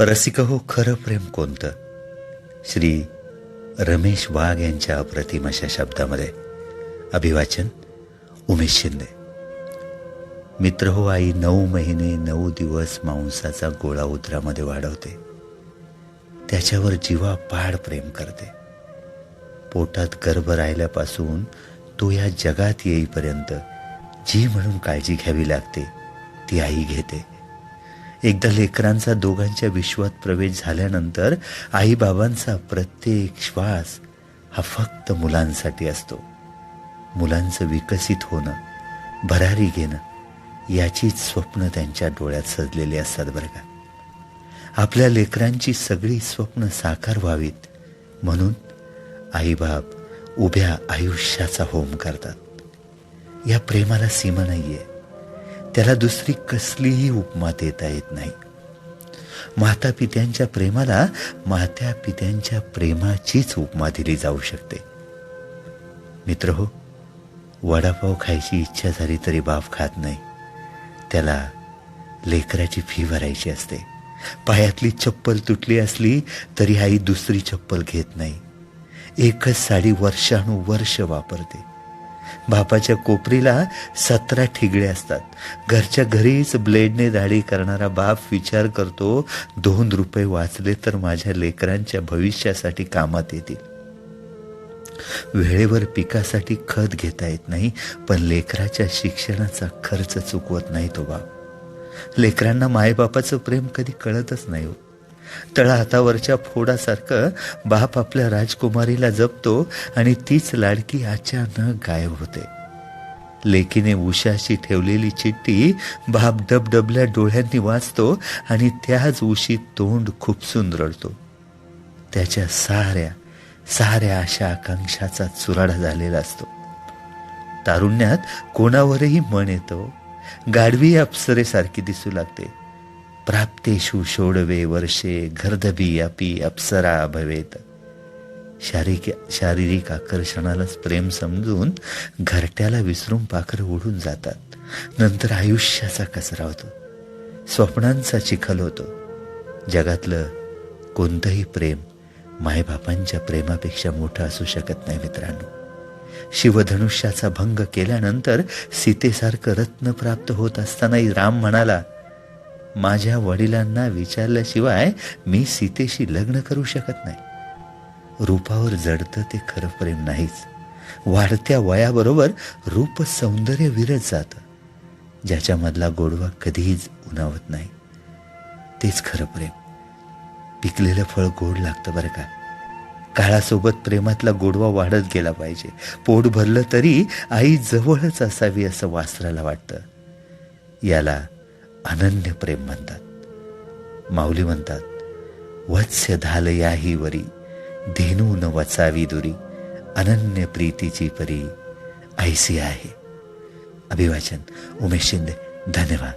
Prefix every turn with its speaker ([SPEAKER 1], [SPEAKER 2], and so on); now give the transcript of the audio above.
[SPEAKER 1] रसिक हो खरं प्रेम कोणतं? श्री रमेश वाघ यांच्या अप्रतिम अशा शब्दामध्ये. अभिवाचन उमेश शिंदे. मित्र हो आई नऊ महिने नऊ दिवस मांसाचा गोळा उदरामध्ये वाढवते. त्याच्यावर जीवा पाड प्रेम करते. पोटात गर्भ राहिल्यापासून तो या जगात येईपर्यंत जी म्हणून काळजी घ्यावी लागते ती आई घेते. एकदा लेकरांचा दोघांच्या विश्वात प्रवेश झाल्यानंतर आईबाबांचा प्रत्येक श्वास हा फक्त मुलांसाठी असतो. मुलांचं विकसित होणं भरारी घेणं याचीच स्वप्न त्यांच्या डोळ्यात सजलेली असतात बरं का. आपल्या लेकरांची सगळी स्वप्न साकार व्हावीत. म्हणून आईबाप उभ्या आयुष्याचा होम करतात. या प्रेमाला सीमा नाही आहे त्याला दुसरी कसलीही उपमा देता येत नाही. माता पित्यांच्या प्रेमाला मात्या पित्यांच्या प्रेमाचीच उपमा दिली जाऊ शकते. मित्र हो वडापाव खायची इच्छा झाली तरी बाप खात नाही. त्याला लेकराची फी भरायची असते. पायातली चप्पल तुटली असली तरी आई दुसरी चप्पल घेत नाही. एकच साडी वर्षानुवर्ष वापरते. बापाच्या कोपरीला सतरा ठिगळे असतात. घरच्या घरीच ब्लेडने दाढी करणारा बाप विचार करतो दोन रुपये वाचले तर माझ्या लेकरांच्या भविष्यासाठी कामात येतील. वेळेवर पिकासाठी खत घेता येत नाही पण लेकराच्या शिक्षणाचा खर्च चुकवत नाही तो बाप. लेकरांना मायबापाचं प्रेम कधी कळतच नाही हो. तळा हातावरच्या फोडासारखं बाप आपल्या राजकुमारीला जपतो आणि तीच लाडकी अचानक गायब होते. लेकीने उशाशी ठेवलेली चिठ्ठी बाप डबडबल्या डोळ्यांनी वाचतो आणि त्याच उशी तोंड खुपसून रडतो त्याच्या साऱ्या साऱ्या अशा आकांक्षाचा चुराडा झालेला असतो. तारुण्यात कोणावरही मन येतो. गाढवी अप्सरेसारखी दिसू लागते. प्राप्तेषु षोडवे वर्षे घरदबी अपी अप्सरा भवेत शारीरिक शारीरिक आकर्षणालाच प्रेम समजून घरट्याला विसरून पाखरं ओढून जातात नंतर आयुष्याचा कचरा होतो स्वप्नांचा चिखल होतो जगातलं कोणतंही प्रेम मायबापांच्या प्रेमापेक्षा मोठं असू शकत नाही मित्रांनो शिवधनुष्याचा भंग केल्यानंतर सीतेसारखं रत्न प्राप्त होत असतानाही राम म्हणाला माझ्या वडिलांना विचारल्याशिवाय मी सीतेशी लग्न करू शकत नाही. रूपावर जडतं ते खरं प्रेम नाहीच. वाढत्या वयाबरोबर रूप सौंदर्य विरत जातं. ज्याच्यामधला गोडवा कधीच उन्हावत नाही. तेच खरं प्रेम. पिकलेलं फळ गोड लागतं बरं का. काळासोबत प्रेमातला गोडवा वाढत गेला पाहिजे. पोट भरलं तरी आई जवळच असावी असं वासराला वाटतं. याला अनन्य प्रेम म्हणतात. माऊली म्हणतात वत्स्य धाल याही वरी धेनू न वचावी दुरी अनन्य प्रीतीची परी ऐसी आहे. अभिवाचन उमेश शिंदे धन्यवाद.